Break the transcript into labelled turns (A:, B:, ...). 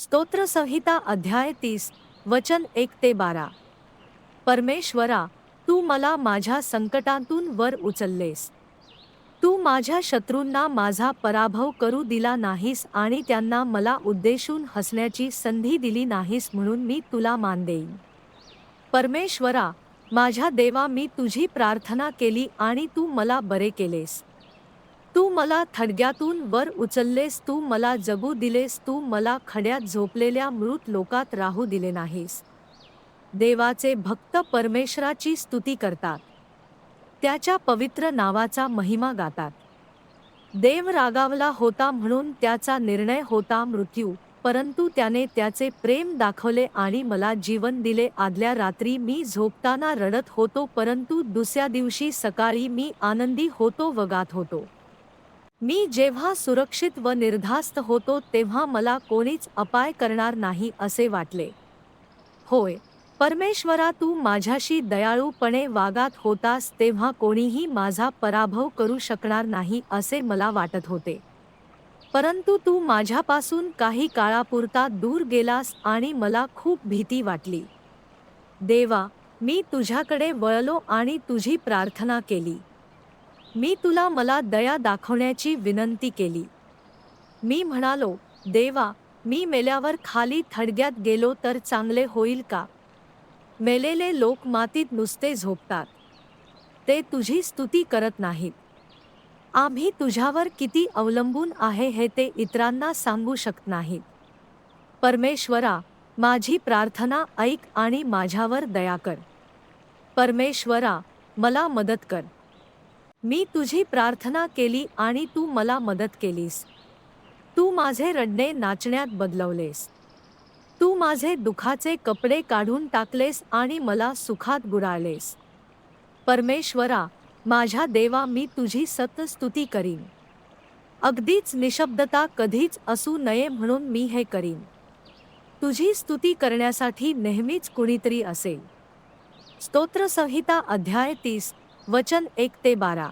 A: स्तोत्रसंहिता अध्याय तीस वचन एक ते बारा. परमेश्वरा तू मला माझ्या संकटांतून वर उचललेस. तू माझ्या शत्रूंना माझा पराभव करू दिला नाहीस आणि त्यांना मला उद्देशून हसण्याची संधी दिली नाहीस म्हणून मी तुला मान देईन. परमेश्वरा माझ्या देवा मी तुझी प्रार्थना केली आणि तू मला बरे केलेस. तू मला थडग्यातून वर उचललेस तू मला जगू दिलेस तू मला खड्यात झोपलेल्या मृत लोकात राहू दिले नाहीस. देवाचे भक्त परमेश्वराची स्तुती करतात. त्याच्या पवित्र नावाचा महिमा गातात. देव रागावला होता म्हणून त्याचा निर्णय होता मृत्यू परंतु त्याने त्याचे प्रेम दाखवले आणि मला जीवन दिले. आदल्या रात्री मी झोपताना रडत होतो परंतु दुसऱ्या दिवशी सकाळी मी आनंदी होतो व गात होतो. मी जेव्हा सुरक्षित व निर्धास्त होतो तेव्हा मला कोणीच अपाय करणार नाही असे वाटले. होय परमेश्वरा तू माझ्याशी दयाळूपणे वागात होतास तेव्हा कोणीही माझा पराभव करू शकणार नाही असे मला वाटत होते. परंतु तू माझ्यापासून काही काळापुरता दूर गेलास आणि मला खूप भीती वाटली. देवा मी तुझ्याकडे वळलो आणि तुझी प्रार्थना केली. मी तुला मला दया दाखवण्याची विनंती केली. मी म्हणालो देवा मी मेल्यावर खाली थडग्यात गेलो तर चांगले होईल का? मेलेले लोक मातीत नुसते झोपतात. ते तुझी स्तुती करत नाहीत. आम्ही तुझ्यावर किती अवलंबून आहे हे ते इतरांना सांगू शकत नाहीत. परमेश्वरा माझी प्रार्थना ऐक आणि माझ्यावर दया कर. परमेश्वरा मला मदत कर. मी तुझी प्रार्थना केली आणि तू मला मदत केलीस. तू माझे रडणे नाचण्यात बदलवलेस. तू माझे दुखाचे कपडे काढून टाकलेस आणि मला सुखात गुराळलेस परमेश्वरा माझ्या देवा मी तुझी सतस्तुती करीन. अगदीच निशब्दता कधीच असू नये म्हणून मी हे करीन. तुझी स्तुती करण्यासाठी नेहमीच कुणीतरी असेल. स्तोत्रसंहिता अध्याय तीस. वचन एक ते बारा.